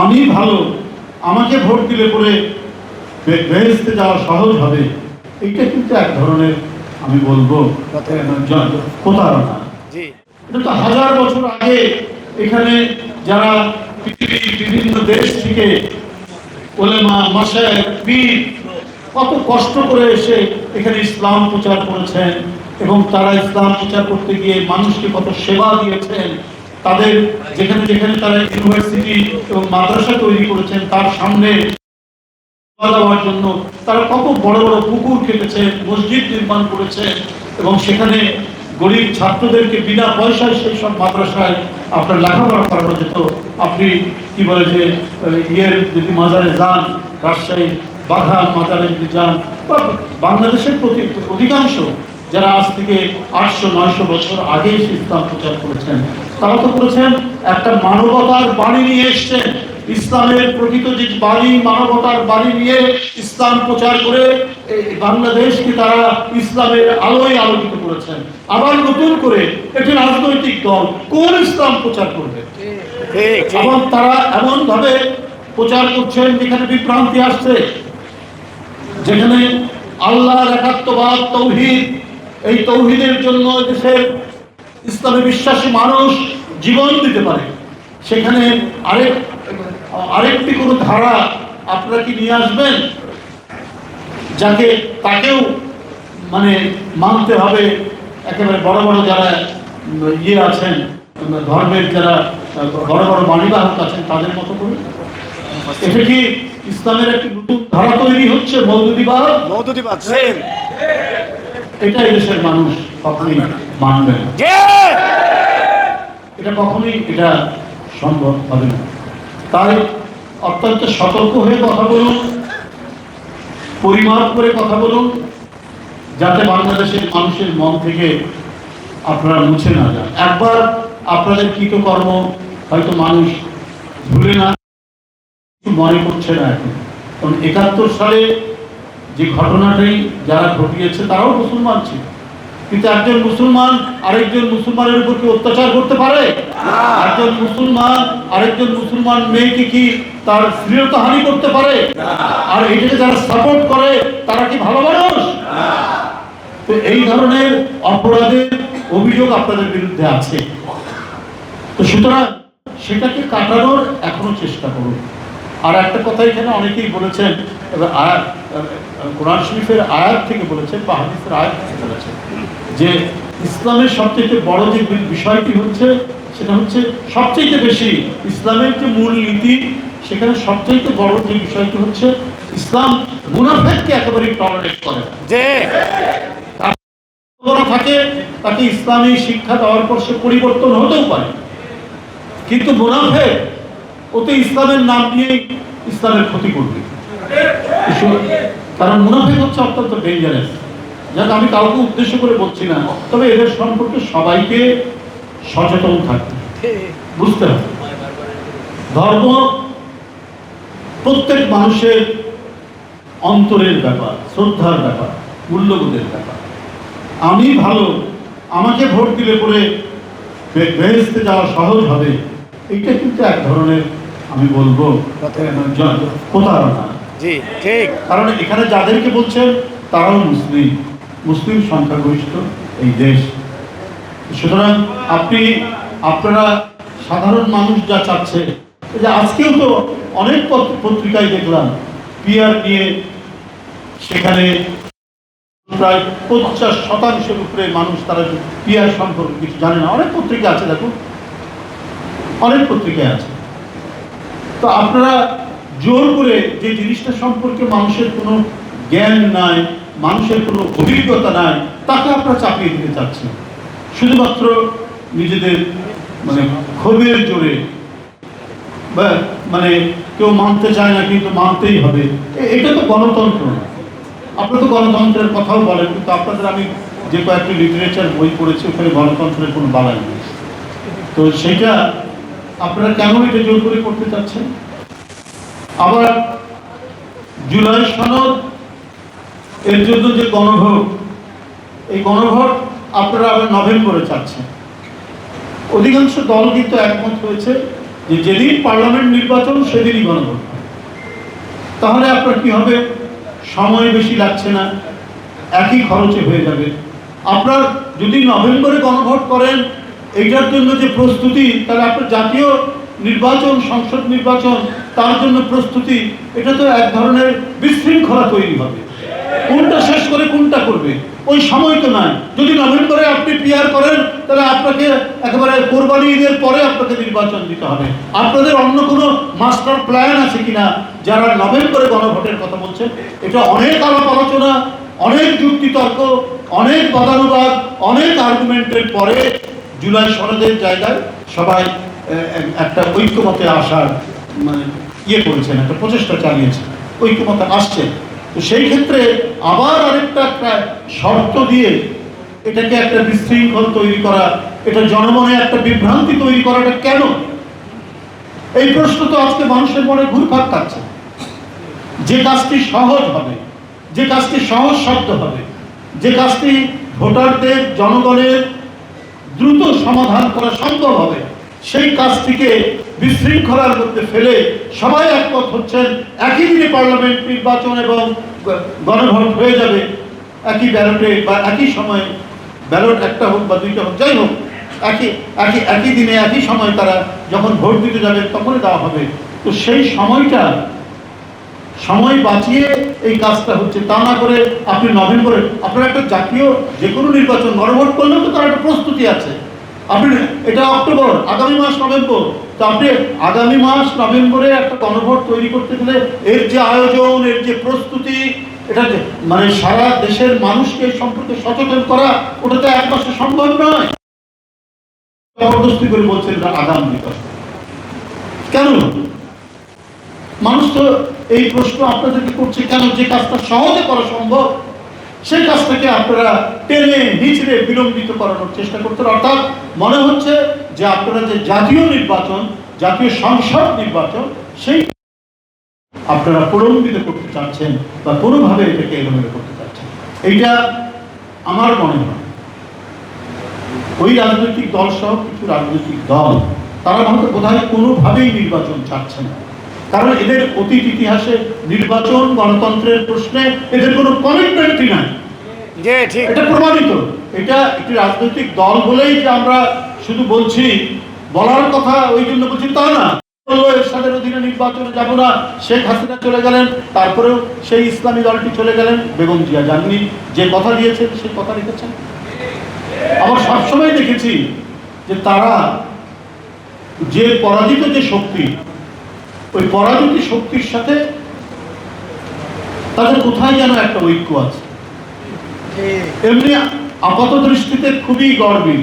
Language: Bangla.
আমি ভালো আমাকে ভোট দিলে পরে বেহেস্তে যাওয়া সহজ হবে। এইটা কিন্তু এক ধরনের আমি বলব প্রতারণা। এটা তো হাজার বছর আগে এখানে যারা পৃথিবীর বিভিন্ন দেশ থেকে ওলেমা মাসায় পীর কত কষ্ট করে এসে এখানে ইসলাম প্রচার করেছেন এবং তারা ইসলাম প্রচার করতে গিয়ে মানুষকে কত সেবা দিয়েছেন। তাদের যেখানে যেখানে তারা ইউনিভার্সিটি এবং মাদ্রাসা তৈরি করেছেন, তার সামনে দাওয়ার জন্য তারা কত বড় বড় পুকুর কেটেছেন মসজিদ নির্মাণ করেছেন এবং সেখানে গরিব ছাত্রদেরকে বিনা পয়সায় সেই সব মাদ্রাসায় আপনার লেখাপড়া করানো যেত। আপনি কি বলে যে ইয়ের যদি মাজারে যান, রাজশাহী বাঘা মাজারে যদি যান, বা বাংলাদেশের প্রতি অধিকাংশ যারা আজ থেকে আটশো, নয়শো বছর আগে ইসলাম প্রচার করেছেন তারা তো করেছেন একটা মানবতার বাণী নিয়ে এসছেন ইসলামের প্রকৃত যে বাণী, মানবতার বাণী নিয়ে ইসলাম প্রচার করে বাংলাদেশকে তারা ইসলামের আলোয় আলোকিত করেছেন। আবার নতুন করে একটি রাজনৈতিক দল কোন ইসলাম প্রচার করবে? এবং তারা এমন ভাবে প্রচার করছেন যেখানে বিভ্রান্তি আসছে, যেখানে আল্লাহর একাত্মবাদ, তৌহিদ, এই তৌহিদের জন্য দেশের ইসলামে বিশ্বাসী মানুষ জীবন দিতে পারে। সেখানে আরেক আরেকটি কোনো ধারা আপনারা কি নিয়ে আসবেন? যাকে তাকেও মানে মানতে হবে। একেবারে বড় বড় যারা ইয়ে আছেন ধর্মের যারা বড় বড় বাণীবাহক আছেন তাদের মতো করে। এটা কি ইসলামের একটি নতুন ধারা তৈরি হচ্ছে মৌদুদিবাদ মৌদুদি পাচ্ছেন এটা দেশের মানুষ কখনোই মানবে না। এটা কখনোই এটা সম্ভব হবে না। তাই অত্যন্ত সতর্ক হয়ে কথা বলুন, পরিমাপ করে কথা বলুন, যাতে বাংলাদেশের মানুষের মন থেকে আপনারা মুছে না যান। একবার আপনাদের কৃতকর্ম হয়তো মানুষ ভুলে না মনে করছে না এখন। কারণ একাত্তর সালে যে ঘটনাটাই যারা ঘটিয়েছে, তারাও মুসলমান ছিল। কিন্তু একজন মুসলমান আরেকজন মুসলমানের উপর কি অত্যাচার করতে পারে? একজন মুসলমান আরেকজন মুসলমান মেয়েকে কি তার করতে পারে? আর এটাকে যারা সাপোর্ট করে তারা কি ভালো মানুষ? তো এই ধরনের অপরাধের অভিযোগ আপনাদের বিরুদ্ধে আছে। তো সুতরাং সেটাকে কাটানোর এখনও চেষ্টা করুন। আর একটা কথা এখানে অনেকেই বলেছেন আহ, কোরআন শরীফের আয়াত থেকে বলেছেন বা হাদিসের আয়াত থেকে বলেছেন যে ইসলামের সবচেয়ে বড় যে বিষয়টি হচ্ছে সেটা হচ্ছে সবচেয়ে বেশি ইসলামের যে মূল নীতি সেখানে সবচেয়ে বড় যে বিষয়টি হচ্ছে ইসলাম মুনাফেককে একেবারে টলারেট করে থাকে তাকে ইসলামী শিক্ষা দেওয়ার পর সে পরিবর্তন হতেও পারে। কিন্তু মুনাফে ওতে ইসলামের নাম নিয়ে ইসলামের ক্ষতি করবে। কারণ মুনাফে হচ্ছে অত্যন্ত ডেঞ্জারাস যাতে আমি কাউকে উদ্দেশ্য করে বলছি না তবে এদের সম্পর্কে সবাইকে সচেতন থাকতে বুঝতে হবে? ধর্ম প্রত্যেক মানুষের অন্তরের ব্যাপার শ্রদ্ধার ব্যাপার মূল্যবোধের ব্যাপার। আমি ভালো আমাকে ভোট দিলে পরে বেহেস্তে যাওয়া সহজ হবে। এইটা কিন্তু এক ধরনের আমি বলব প্রতারণা জি, ঠিক। কারণ এখানে যাদেরকে বলছেন তারাও মুসলিম। মুসলিম সংখ্যাগরিষ্ঠ এই দেশ। সুতরাং আপনি, আপনারা সাধারণ মানুষ যা চাচ্ছে যে আজকেও তো অনেক পত- পত্রিকায় দেখলাম পিয়ার নিয়ে সেখানে প্রায় পঞ্চাশ শতাংশের উপরে মানুষ তারা পিয়ার সম্পর্কে কিছু জানে না। অনেক পত্রিকা আছে, দেখুন। অনেক পত্রিকায় আছে। তো আপনারা জোর করে যে জিনিসটা সম্পর্কে মানুষের কোনো জ্ঞান নাই, মানুষের কোনো অভিজ্ঞতা নাই, তাকে আপনারা চাপিয়ে দিতে চাচ্ছেন। শুধুমাত্র নিজেদের মানে ক্ষোভের জোরে। বা মানে কেউ মানতে চায় না, কিন্তু মানতেই হবে। এটা তো গণতন্ত্র না। আপনারা তো গণতন্ত্রের কথাও বলেন, কিন্তু আপনাদের আমি যে কয়েকটি লিটারেচার বই পড়েছি, ওখানে গণতন্ত্রের কোনো বালাই নেই। তো সেটা আপনারা কেন এটা জোর করে করতে চাচ্ছেন? আবার জুলাই সনদ এর জন্য যে গণভোট, এই গণভোট আপনারা আবার নভেম্বরে চাচ্ছেন। অধিকাংশ দল কিন্তু একমত হয়েছে যে যেদিন পার্লামেন্ট নির্বাচন, সেদিনই গণভোট। তাহলে আপনার কি হবে? সময় বেশি লাগছে না, একই খরচে হয়ে যাবে। আপনার যদি নভেম্বরে গণভোট করেন, এইটার জন্য যে প্রস্তুতি, তাহলে আপনার জাতীয় নির্বাচন, সংসদ নির্বাচন, তার জন্য প্রস্তুতি, এটা তো এক ধরনের বিশৃঙ্খলা তৈরি হবে। কোনটা শেষ করে কোনটা করবে? ওই সময় তো নাই। যদি নভেম্বরে আপনি পিয়ার করেন, তাহলে আপনাকে একেবারে কোরবানি ঈদের পরে আপনাকে নির্বাচন দিতে হবে। আপনাদের অন্য কোনো মাস্টার প্ল্যান আছে কিনা? যারা নভেম্বরে গণভোটের কথা বলছেন এটা অনেক আলাপ আলোচনা, অনেক যুক্তিতর্ক, অনেক বাদানুবাদ, অনেক আর্গুমেন্টের পরে জুলাই সনদের জায়গায় সবাই একটা ঐক্যমতে আসার মানে ইয়ে করেছেন, একটা প্রচেষ্টা চালিয়েছেন। ঐক্যমতে আসছে তো সেই ক্ষেত্রে আবার আরেকটা একটা শর্ত দিয়ে এটাকে একটা বিশৃঙ্খল তৈরি করা, এটা জনমনে একটা বিভ্রান্তি তৈরি করাটা কেন? এই প্রশ্ন তো আজকে মানুষের মনে ঘুরপাক খাচ্ছে। যে কাজটি সহজ হবে, যে কাজটি সহজ শব্দ হবে, যে কাজটি ভোটারদের, জনগণের দ্রুত সমাধান করা সম্ভব হবে সেই কাজটিকে বিশৃঙ্খলার মধ্যে ফেলে সবাই একমত হচ্ছেন, একই দিনে পার্লামেন্ট নির্বাচন এবং গণভোট হয়ে যাবে। একই ব্যালটে বা একই সময়ে ব্যালট একটা হোক বা দুইটা হোক, যাই হোক, একই একই একই দিনে, একই সময় তারা যখন ভোট দিতে যাবে তখনই দেওয়া হবে। তো সেই সময়টা, সময় বাঁচিয়ে এই কাজটা হচ্ছে। তা না করে আপনি নভেম্বরে, আপনার একটা জাতীয় যে কোনো নির্বাচন গণভোট করলেও তো তার একটা প্রস্তুতি আছে। আপনি এটা অক্টোবর, আগামী মাস নভেম্বর। তো আপনি আগামী মাস নভেম্বরে একটা গণভোট তৈরি করতে গেলে এর যে আয়োজন, এর যে প্রস্তুতি, এটা মানে সারা দেশের মানুষকে সম্পর্কে সচেতন করা, ওটা তো এক মাসে সম্ভব নয়। জবরদস্তি করে বলছেন এটা আগাম বিকাশ কেন? মানুষ তো এই প্রশ্ন আপনাদেরকে করছে, কেন যে কাজটা সহজে করা সম্ভব? সেই কাজটাকে আপনারা টেনে হিচড়ে বিলম্বিত করানোর চেষ্টা করতেন অর্থাৎ মনে হচ্ছে যে আপনারা যে জাতীয় নির্বাচন, জাতীয় সংসদ নির্বাচন, সেই আপনারা প্রলম্বিত করতে চাচ্ছেন বা কোনোভাবে এটাকে এলোমেলো করতে চাচ্ছেন। এইটা আমার মনে হয়। ওই রাজনৈতিক দল সহ কিছু রাজনৈতিক দল, তারা হয়তো বোধহয় কোনোভাবেই নির্বাচন চাচ্ছে না। কারণ এদের অতীত ইতিহাসে নির্বাচন গণতন্ত্রের প্রশ্নে এদের কোনো কমিটমেন্টই নাই। জি, ঠিক। এটা প্রমাণিত। এটা একটি রাজনৈতিক দল বলেই যে আমরা শুধু বলছি, বলার কথা ওই জন্য বলছি, তা না। এরশাদের অধীনে নির্বাচনে যাব না, শেখ হাসিনা চলে গেলেন, তারপরেও সেই ইসলামী দলটি চলে গেলেন, বেগম জিয়া জাননি যে কথা দিয়েছেন সেই কথা রেখেছেন। আবার সবসময় দেখেছি যে তারা যে পরাজিত যে শক্তি, ওই পরাজিত শক্তির সাথে তাদের কোথায় যেন একটা ঐক্য আছে। এমনি আপাত দৃষ্টিতে খুবই গর্বী